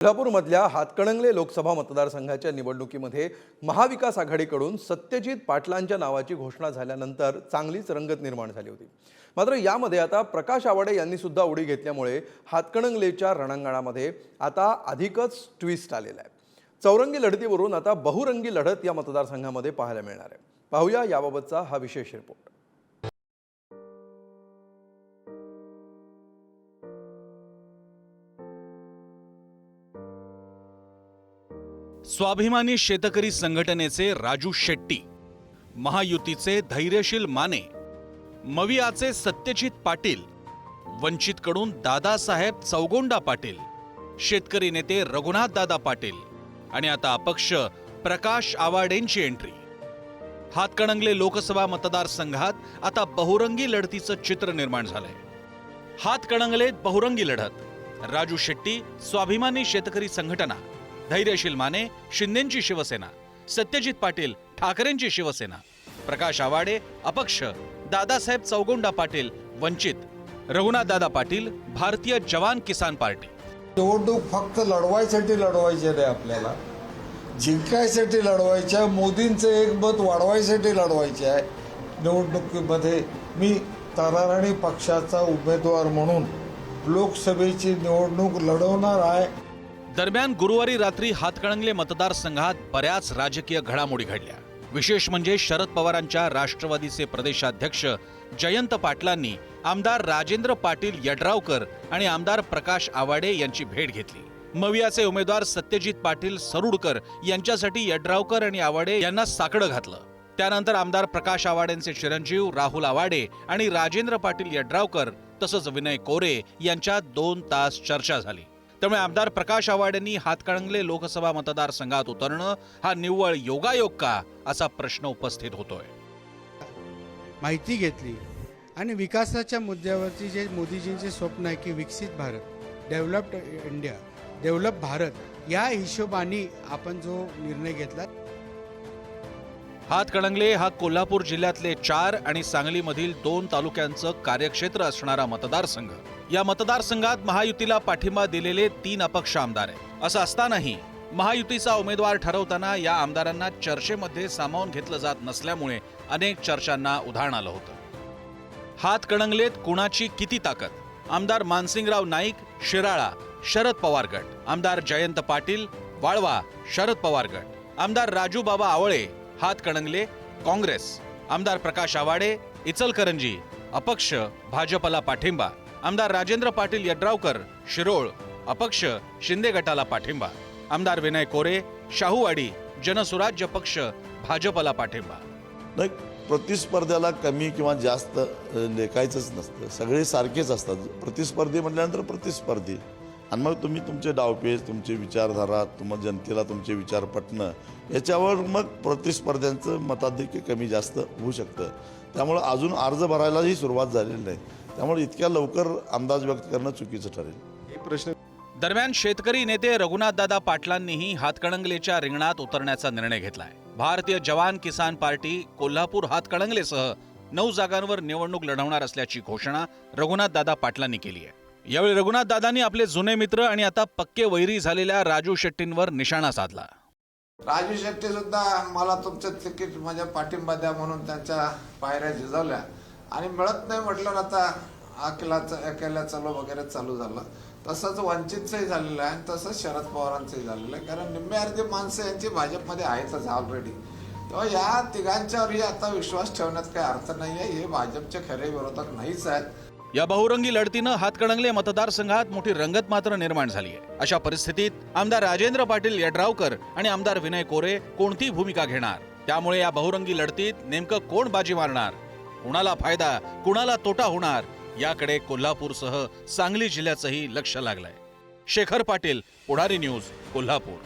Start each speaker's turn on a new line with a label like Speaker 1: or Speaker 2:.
Speaker 1: कोल्हापूरमधल्या हातकणंगले लोकसभा मतदारसंघाच्या निवडणुकीमध्ये महाविकास आघाडीकडून सत्यजित पाटलांच्या नावाची घोषणा झाल्यानंतर चांगलीच रंगत निर्माण झाली होती. मात्र यामध्ये आता प्रकाश आवाडे यांनी सुद्धा उडी घेतल्यामुळे हातकणंगलेच्या रणांगणामध्ये आता अधिकच ट्विस्ट आलेला आहे. चौरंगी लढतीवरून आता बहुरंगी लढत या मतदारसंघामध्ये पाहायला मिळणार आहे. पाहूया याबाबतचा हा विशेष रिपोर्ट
Speaker 2: स्वाभिमानी शेतकरी संघटनेचे राजू शेट्टी महायुतीचे धैर्यशील माने मवियाचे सत्यजित पाटील वंचितकडून दादासाहेब चौगोंडा पाटील शेतकरी नेते रघुनाथ दादा पाटील आणि आता अपक्ष प्रकाश आवाडेंची एंट्री. हातकणंगले लोकसभा मतदारसंघात आता बहुरंगी लढतीचं चित्र निर्माण झालंय. हातकणंगलेत बहुरंगी लढत. राजू शेट्टी स्वाभिमानी शेतकरी संघटना. धैर्यशील माने शिंदेची शिवसेना सत्यजित पाटील ठाकरेंची शिवसेना प्रकाश आवाडे अपक्ष दादासाहेब चौगोंडा पाटील वंचित रघुनाथदादा पाटील भारतीय जवान किसान पार्टी.
Speaker 3: निवडणूक फक्त लढवायसाठी लढवायची नाही आपल्याला. जिंकायसाठी लढवायची आहे मोदींचं एक मत वाढवायसाठी लढवायचे आहे. निवडणुकीमध्ये मी ताराराणी पक्षाचा उमेदवार म्हणून लोकसभेची निवडणूक लढवणार आहे.
Speaker 2: दरम्यान गुरुवारी रात्री हातकणंगले मतदारसंघात बऱ्याच राजकीय घडामोडी घडल्या. विशेष म्हणजे शरद पवारांच्या राष्ट्रवादीचे प्रदेशाध्यक्ष जयंत पाटलांनी आमदार राजेंद्र पाटील यड्रावकर आणि आमदार प्रकाश आवाडे यांची भेट घेतली. मवियाचे उमेदवार सत्यजित पाटील सरुडकर यांच्यासाठी यड्रावकर आणि आवाडे यांना साकडं घातलं. त्यानंतर आमदार प्रकाश आवाडेंचे चिरंजीव राहुल आवाडे आणि राजेंद्र पाटील यड्रावकर तसंच विनय कोरे यांच्यात दोन तास चर्चा झाली. त्यामुळे आमदार प्रकाश आवाडेंनी हातकणंगले लोकसभा मतदारसंघात उतरणं हा निव्वळ योगायोग का असा प्रश्न उपस्थित होतोय.
Speaker 4: माहिती घेतली आणि विकासाच्या मुद्द्यावरती जे मोदीजींचे स्वप्न आहे की विकसित Bharat developed India develop Bharat या हिशोबाने आपण जो निर्णय घेतला.
Speaker 2: हातकणंगले हा कोल्हापूर जिल्ह्यातले चार आणि सांगलीमधील दोन तालुक्यांचं कार्यक्षेत्र असणारा मतदारसंघ. या मतदारसंघात महायुतीला पाठिंबा दिलेले तीन अपक्ष आमदार आहेत. असं असतानाही महायुतीचा उमेदवार ठरवताना या आमदारांना चर्चेमध्ये सामावून घेतलं जात नसल्यामुळे अनेक चर्चांना उधाण आलं होतं. हातकणंगलेत कुणाची किती ताकद? आमदार मानसिंगराव नाईक शिराळा शरद पवार गट. आमदार जयंत पाटील वाळवा शरद पवार गट. आमदार राजू बाबा आवळे हातकणंगले काँग्रेस. आमदार प्रकाश आवाडे इचलकरंजी अपक्ष भाजपला पाठिंबा. आमदार राजेंद्र पाटील यड्रावकर शिरोळ अपक्ष शिंदे गटाला पाठिंबा. आमदार विनय कोरे शाहूवाडी जनसुराज्य पक्ष भाजपला पाठिंबा.
Speaker 5: नाही प्रतिस्पर्ध्याला कमी किंवा जास्त लेखायचंच नसतं. सगळे सारखेच असतात. प्रतिस्पर्धी म्हटल्यानंतर प्रतिस्पर्धी. आणि मग तुम्ही तुमचे डावपेच तुमची विचारधारा तुम्हाला जनतेला तुमचे विचार पटणं याच्यावर मग प्रतिस्पर्ध्यांचं मताधिक्य कमी जास्त होऊ शकतं. त्यामुळं अजून अर्ज भरायलाही सुरुवात झालेली नाही. त्यामुळे इतक्या लवकर अंदाज व्यक्त करणं चुकीचं ठरेल.
Speaker 2: दरम्यान शेतकरी नेते रघुनाथदादा पाटलांनीही हातकणंगलेच्या रिंगणात उतरण्याचा निर्णय घेतलाय. भारतीय जवान किसान पार्टी कोल्हापूर हातकणंगलेसह नऊ जागांवर निवडणूक लढवणार असल्याची घोषणा रघुनाथदादा पाटलांनी केली आहे. यावेळी रघुनाथदादांनी आपले जुने मित्र आणि आता पक्के वैरी झालेल्या राजू शेट्टींवर निशाणा साधला.
Speaker 6: राजू शेट्टी सुद्धा मला तुमचं तिकीट माझ्या पाठिंबा द्या म्हणून त्यांच्या पायऱ्या झिजवल्या. आणि मिळत नाही म्हटलं आता अकेलाचं अकेला चलो वगैरे चालू झालं. तसंच वंचितचंही झालेलं आहे आणि तसंच शरद पवारांचंही झालेलं आहे. कारण निम्मे अर्धी माणसं यांची भाजपमध्ये आहेतच ऑलरेडी तेव्हा या तिघांच्यावरही आता विश्वास ठेवण्यात काही अर्थ नाही आहे हे भाजपचे खरे विरोधक नाहीच आहेत.
Speaker 2: या बहुरंगी लढतीनं हातकणंगले मतदारसंघात मोठी रंगत मात्र निर्माण झाली आहे. अशा परिस्थितीत आमदार राजेंद्र पाटील यड्रावकर आणि आमदार विनय कोरे कोणती भूमिका घेणार? त्यामुळे या बहुरंगी लढतीत नेमकं कोण बाजी मारणार? कुणाला फायदा कुणाला तोटा होणार याकडे कोल्हापूरसह सांगली जिल्ह्याचंही लक्ष लागलंय. शेखर पाटील पुढारी न्यूज कोल्हापूर.